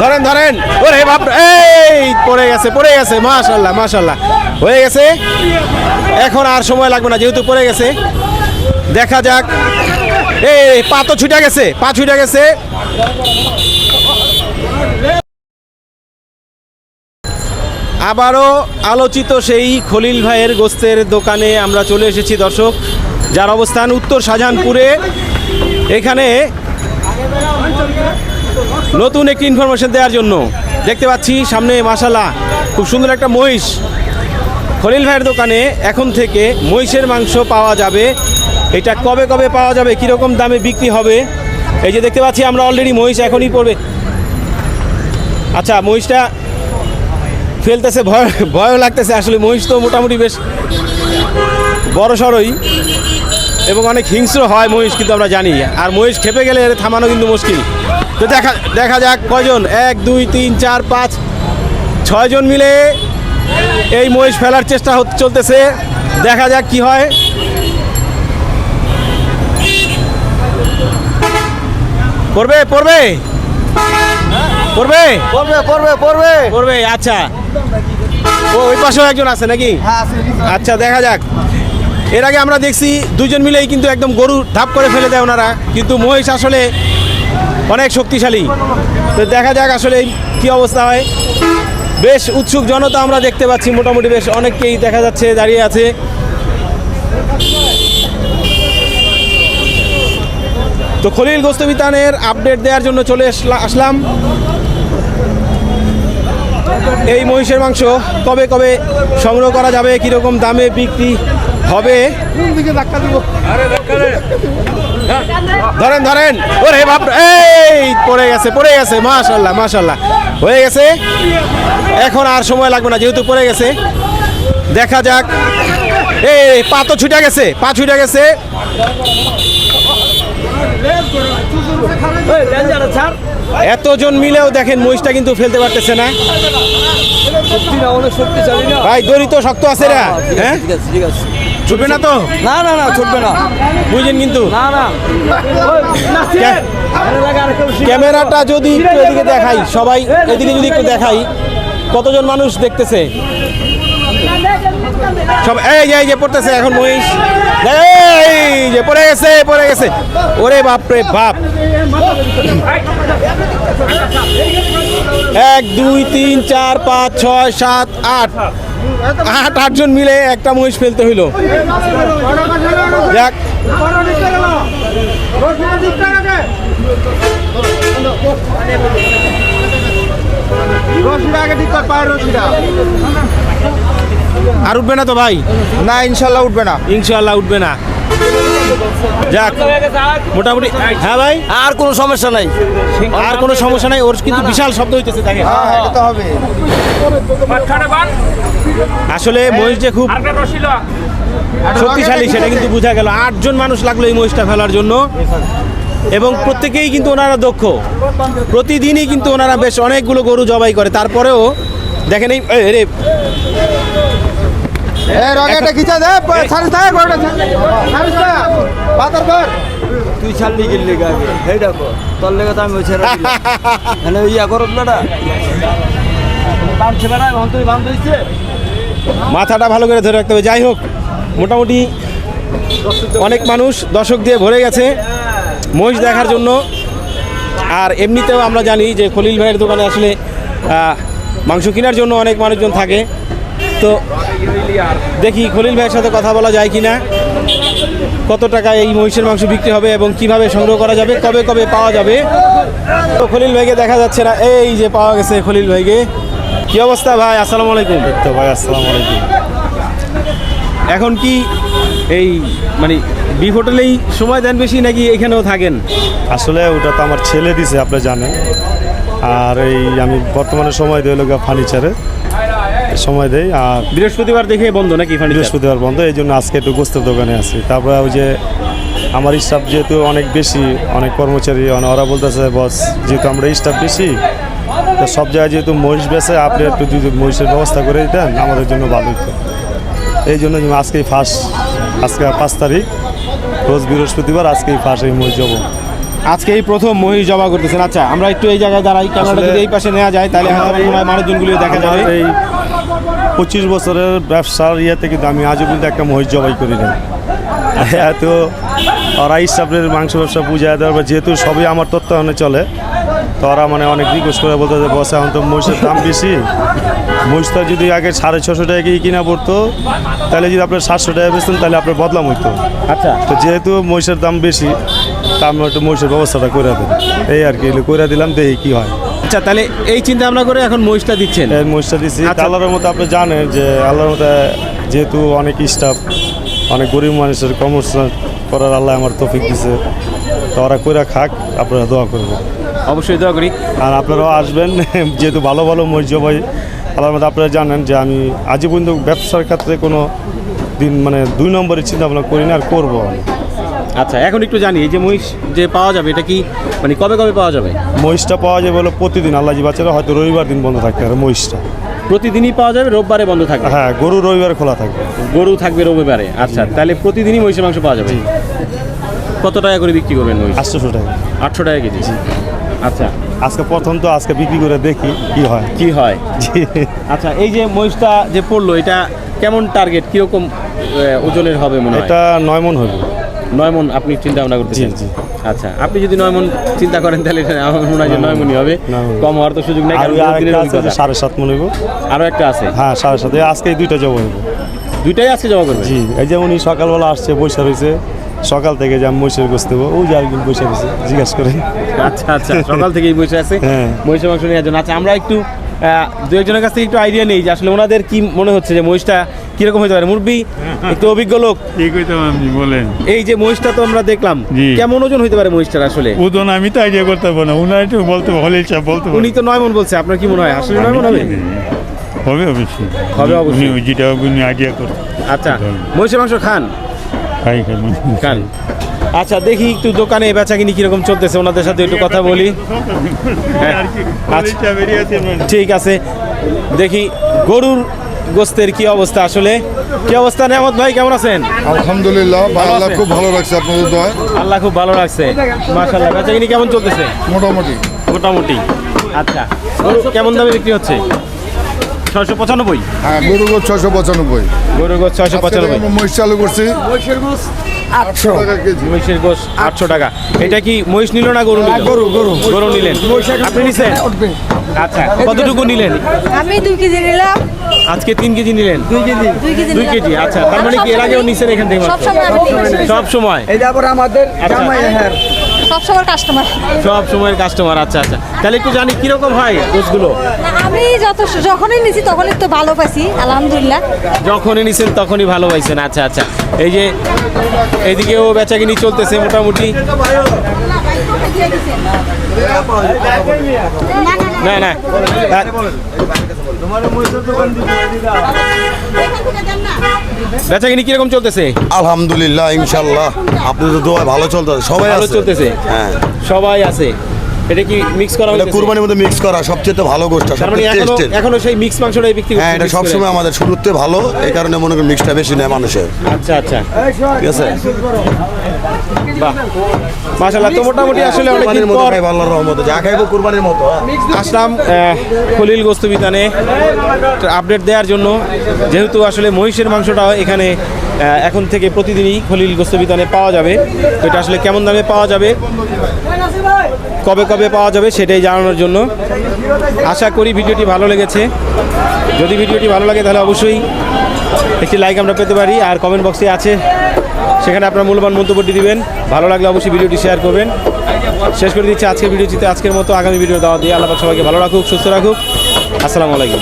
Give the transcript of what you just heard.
ধরেন ধরেন। ওরে বাপ এই, পড়ে গেছে পড়ে গেছে, মাশাল্লাহ মাশাল্লাহ। হয়ে গেছে? এখন আর সময় লাগবে না, যেহেতু পড়ে গেছে। দেখা যাক। এই, পা তো ছুটে গেছে, পা ছুটে গেছে। আবারও আলোচিত সেই খলিল ভাইয়ের গোস্তের দোকানে আমরা চলে এসেছি, দর্শক। যার অবস্থান উত্তর শাহজাহানপুরে। এখানে নতুন একটি ইনফরমেশন দেওয়ার জন্য। দেখতে পাচ্ছি সামনে মাসালা খুব সুন্দর একটা মহিষ। খলিল ভাইয়ের দোকানে এখন থেকে মহিষের মাংস পাওয়া যাবে। এটা কবে কবে পাওয়া যাবে, কীরকম দামে বিক্রি হবে? এই যে দেখতে পাচ্ছি আমরা অলরেডি মহিষ এখনই পড়বে। আচ্ছা মহিষটা ফেলতেছে, ভয়, ভয়ও লাগতেছে, আসলে মহিষ তো মোটামুটি বেশ বড় সড়ই এবং অনেক হিংস্র হয় মহিষ কিন্তু আমরা জানি। আর মহিষ খেপে গেলে এর থামানো কিন্তু মুশকিল। তো দেখা দেখা যাক কয়জন? এক দুই তিন চার পাঁচ ছয়জন মিলে এই মহিষ ফেলার চেষ্টা চলতেছে। দেখা যাক কি হয়। পড়বে পড়বে? পড়বে? পড়বে পড়বে পড়বে। পড়বে আচ্ছা। ও ওই পাশেও একজন আছে নাকি? আচ্ছা দেখা যাক। এর আগে আমরা দেখছি দুজন মিলেই কিন্তু একদম গরু ধাপ করে ফেলে দেয় ওনারা। কিন্তু মহিষ আসলে অনেক শক্তিশালী। তো দেখা যাক আসলে কি অবস্থা হয়। বেশ উৎসুক জনতা আমরা দেখতে পাচ্ছি, মোটামুটি বেশ অনেককেই দেখা যাচ্ছে দাঁড়িয়ে আছে। তো খলিল গোস্তবিতানের আপডেট দেওয়ার জন্য চলে আসলা- আসলাম। এই মহিষের মাংস কবে কবে সংগ্রহ করা যাবে, কীরকম দামে বিক্রি হবে। ধরেন ধরেন। ওরে বাপ এই পড়ে গেছে পড়ে গেছে। মাশাল্লাহ মাশাল্লাহ। হয়ে গেছে। এখন আর সময় লাগবে না যেহেতু পড়ে গেছে। দেখা যাক। এই পা তো ছুটে গেছে পা ছুটে গেছে। এতজন মিলেও দেখেন মহিষটা কিন্তু ফেলতে পারতেছে না। ভাই দড়ি তো শক্ত আছে রা হ্যাঁ? ঠিক আছে ঠিক আছে। ছুটবে না তো? না না না ছুটবে না। বুঝলেন কিন্তু। না না। ক্যামেরাটা যদি একটু এদিকে দেখাই সবাই এদিকে যদি একটু দেখাই কতজন মানুষ দেখতেছে? সব এই যে এই যে পড়তেছে এখন মহিষ। এই যে পড়ে গেছে পড়ে গেছে। ওরে বাপ রে বাপ। এক দুই তিন চার পাঁচ ছয় সাত আট। আট আটজন মিলে একটা মহিষ ফেলতে হইল। যাক। আর উঠবে না তো ভাই? না ইনশাল্লাহ উঠবে না। ইনশাল্লাহ উঠবে না। যাক মোটামুটি হ্যাঁ ভাই? আর কোনো সমস্যা নাই। আর কোনো সমস্যা নাই ওর কিন্তু বিশাল শব্দ হইতেছে হ্যাঁ হবে। আসলে মহিষ যে খুব শক্তিশালী সেটা কিন্তু বোঝা গেল। আটজন মানুষ লাগল এই মহিষটা ফেলার জন্য। এবং প্রত্যেকেই কিন্তু ওনারা দক্ষ। প্রতিদিনই কিন্তু ওনারা বেশ অনেকগুলো গরু জবাই করে। তারপরেও দেখেন এই এই রে রকেটটা দে দে দে পাতার কর তুই ছাড়লি গেলি আগে? এই দেখো তোর লেগে তো আমি ওই ছেড়ে মানে ইয়া করো বেটা। বাঁধছে বেড়া এখন তুই বাঁধ দিচ্ছে মাথাটা ভালো করে ধরে রাখতে হবে। যাই হোক মোটামুটি অনেক মানুষ দর্শক দিয়ে ভরে গেছে মহিষ দেখার জন্য। আর এমনিতেও আমরা জানি যে খলিল ভাইয়ের দোকানে আসলে মাংস কেনার জন্য অনেক মানুষজন থাকে। তো দেখি খলিল ভাইয়ের সাথে কথা বলা যায় কি না কত টাকা এই মহিষের মাংস বিক্রি হবে এবং কীভাবে সংগ্রহ করা যাবে কবে কবে পাওয়া যাবে? তো খলিল ভাইকে দেখা যাচ্ছে না। এই যে পাওয়া গেছে খলিল ভাইকে। কি অবস্থা ভাই? আসসালামু আলাইকুম। তো ভাই আসসালামু আলাইকুম। এখন কি এই মানে বিফ হোটেলেই সময় দেন বেশি নাকি এখানেও থাকেন? আসলে ওটা তো আমার ছেলে দিছে আপনি জানেন। আর এই আমি বর্তমানে সময় দিই লোক ফার্নিচারে সময় দেয় আর বৃহস্পতিবার দেখে বন্ধ নাকি বৃহস্পতিবার বন্ধ এই জন্য আজকে একটু গোস্তের দোকানে আছি। তারপরে ওই যে আমার স্টাফ যেহেতু অনেক বেশি অনেক কর্মচারী ওরা বলতেছে বস যেহেতু আমরা স্টাফ বেশি তো সব জায়গায় যেহেতু মহিষ বেছে আপনি একটু যদি মহিষের ব্যবস্থা করে দিতেন আমাদের জন্য ভালো হতো এই জন্য আজকেই ফার্স্ট আজকে পাঁচ তারিখ রোজ বৃহস্পতিবার আজকেই ফার্স্ট এই মহিষ যাব আজকে এই প্রথম মহিষ জমা করতেছেন। আচ্ছা আমরা একটু এই জায়গায় দাঁড়াই ক্যামেরাটা যদি এই পাশে নেওয়া যায় তাহলে মনে হয় মানুষজনগুলো দেখা যাবে। এই পঁচিশ বছরের ব্যবসার ইয়েতে কিন্তু আমি আজও কিন্তু একটা মহিষ জবাই করি না এত ওরা ইস্টাফের মাংস ব্যবসা বুঝায় দেওয়ার যেহেতু সবই আমার তত্ত্বাবধানে চলে তো ওরা মানে অনেক রিকোয়েস্ট করে বলতে যে বসে এখন তো মহিষের দাম বেশি। মহিষটা যদি আগে সাড়ে ছশো টাকা কিনা পড়তো তাহলে যদি আপনার সাতশো টাকা বেচতেন তাহলে আপনার বদলাম হইতো। আচ্ছা। তো যেহেতু মহিষের দাম বেশি তা আমি একটু মহিষের ব্যবস্থাটা করে দিই এই আর কি করে দিলাম দেখি কী হয়। আচ্ছা তাহলে এই চিন্তা ভাবনা করে এখন মহিষটা দিচ্ছেন? মহিষটা দিচ্ছি। আল্লাহর মতো আপনি জানেন যে আল্লাহর মতো যেহেতু অনেক স্টাফ অনেক গরিব মানুষের কর্মসংস্থান করার আল্লাহ আমার তৌফিক দিছে। তো ওরা করে খাক আপনারা দোয়া করবেন। অবশ্যই দোয়া করি। আর আপনারাও আসবেন যেহেতু ভালো ভালো মহিষ ভাই আল্লাহর মতো আপনারা জানেন যে আমি পর্যন্ত ব্যবসার ক্ষেত্রে কোনো দিন মানে দুই নম্বরের চিন্তা ভাবনা করি না আর করব। আচ্ছা এখন একটু জানি এই যে মহিষ যে পাওয়া যাবে এটা কি মানে কবে কবে পাওয়া যাবে? মহিষটা পাওয়া যাবে বলে প্রতিদিন আল্লাহজি বাচ্চারা হয়তো রবিবার দিন বন্ধ থাকতে পারে মহিষটা। প্রতিদিনই পাওয়া যাবে রোববারে বন্ধ থাকবে? হ্যাঁ গরু রবিবার খোলা থাকবে। গরু থাকবে রবিবারে আচ্ছা তাহলে প্রতিদিনই মহিষের মাংস পাওয়া যাবে? কত টাকা করে বিক্রি করবেন মহিষ? আটশোশো টাকা। আটশো টাকা কেজি? আচ্ছা। আজকে প্রথম তো আজকে বিক্রি করে দেখি কি হয়। কি হয়? আচ্ছা এই যে মহিষটা যে পড়ল এটা কেমন টার্গেট কীরকম ওজনের হবে মনে হয়? এটা নয় মন হবে। নয় মন আপনি চিন্তা ভাবনা করতেছেন। আচ্ছা আপনি যদি নয় মন চিন্তা করেন তাহলে আমার মনে হয় যে নয় মনই হবে। কম হওয়ার তো সুযোগ নেই আছে। সাড়ে সাত মন হইব। আরও একটা আছে? হ্যাঁ সাড়ে সাত। আজকে দুইটা জব হইব। দুইটাই আজকে জমা করবে জি এই যে উনি সকালবেলা আসছে বৈশা রয়েছে সকাল থেকে যে আমি মহিষের গোস্ত দেবো ওই যে আরেকদিন বৈশা রয়েছে জিজ্ঞাসা করে আচ্ছা আচ্ছা সকাল থেকেই বসে আছে হ্যাঁ। মহিষের মাংস নিয়ে আচ্ছা আমরা একটু দু একজনের কাছ থেকে একটু আইডিয়া নেই যে আসলে ওনাদের কি মনে হচ্ছে যে মহিষটা কীরকম হতে পারে? মুরব্বী একটু অভিজ্ঞ লোক? ঠিক হইতে আপনি বলেন। এই যে মহিষটা তো আমরা দেখলাম কেমন ওজন হইতে পারে মহিষটার আসলে? ওজন আমি তো আইডিয়া করতে পারব না উনার একটু বলতে হলে বলতে উনি তো নয় মন বলছে আপনার কি মনে হয়? আসলে নয় মন হবে? হবে অবশ্যই। হবে অবশ্যই। উনি যেটা উনি আইডিয়া করতে আচ্ছা মহিষের মাংস খান। খাই খাই। খান। আচ্ছা দেখি একটু দোকানে বেচা কিনি কীরকম চলতেছে ওনাদের সাথে একটু কথা বলি। হ্যাঁ। কি আচ্ছা। ঠিক আছে। দেখি গরুর গোস্তের কি অবস্থা আসলে? কি অবস্থা নেমত ভাই কেমন আছেন? আলহামদুলিল্লাহ ভালো আল্লাহ খুব ভালো লাগছে আপনাদের দয় আল্লাহ খুব ভালো লাগছে মাশাল্লাহ বেচা কিনি কেমন চলতেছে? মোটামুটি। মোটামুটি। আচ্ছা কেমন দামে বিক্রি হচ্ছে? ছয়শো পঁচানব্বই? হ্যাঁ গরু গোছ ছশো পঁচানব্বই। গরুর গোস ছয়শো পঁচানব্বই। মহিষ চালু করছি আটশো টাকা কেজি। মহিষের গোস আটশো টাকা। এটা কি মহিষ নিল না গরু নিল? গরু গরু। গরু নিলেন। আপনি নিছেন? আচ্ছা কতটুকু নিলেন? আমি দুই কেজি নিলাম। আজকে তিন কেজি নিলেন? দুই কেজি। দুই কেজি আচ্ছা তার মানে কি এর আগেও নিছেন এখান থেকে? সব সময়। সব এই তারপর আমাদের আচ্ছা। জামাই হ্যাঁ। সব সময় কাস্টমার সব সময়ের কাস্টমার আচ্ছা আচ্ছা। তাহলে একটু জানি কীরকম হয় গোসগুলো আমি যত যখনই নিছি তখনই তো ভালো পাইছি আলহামদুলিল্লাহ। যখনই নিছেন তখনই ভালো পাইছেন আচ্ছা আচ্ছা। এই যে এইদিকেও বেচাকিনি চলতেছে মোটামুটি। না না কীরকম চলতেছে? আলহামদুলিল্লাহ ইনশাল্লাহ। আপনাদের দোয়া ভালো চলতেছে। সবাই ভালো আছে। চলতেছে? হ্যাঁ। সবাই আছে। এটা কি মিক্স করা হয়েছে? কুরবানির মধ্যে মিক্স করা সবচেয়ে ভালো গোষ্ঠটা মানে সবচেয়ে এখনও এখনও সেই মিক্স মাংসটাই বিক্রি হ্যাঁ এটা mix করে। সবসময় আমাদের শুরুতে ভালো এই কারণে মনে করি মিক্সটা বেশি নেয় মানুষের। আচ্ছা আচ্ছা। ঠিক আছে? মাশাআল্লাহ তো মোটামুটি আসলে কুরবানির মতো পর আল্লাহর রহমতে। যা খাইবো কুরবানির মতো হ্যাঁ। আসলাম খলিল গোস্ত বিতানে। আপডেট দেওয়ার জন্য যেহেতু আসলে মহিষের মাংসটাও এখানে এখন থেকে প্রতিদিনই খলিল গোস্ত বিতানে পাওয়া যাবে। তো এটা আসলে কেমন দামে পাওয়া যাবে? কবে কবে পাওয়া যাবে সেটাই জানানোর জন্য। আশা করি ভিডিওটি ভালো লেগেছে। যদি ভিডিওটি ভালো লাগে তাহলে অবশ্যই একটি লাইক আমরা পেতে পারি, আর কমেন্ট বক্সে আছে। সেখানে আপনার মূল্যবান মন্তব্যটি দিবেন। ভালো লাগলে অবশ্যই ভিডিওটি শেয়ার করবেন। শেষ করে দিচ্ছি আজকের ভিডিওটিতে আজকের মতো আগামী ভিডিও দেওয়া দিয়ে। আল্লাহ সবাইকে ভালো রাখুক, সুস্থ রাখুক। আসসালামু আলাইকুম।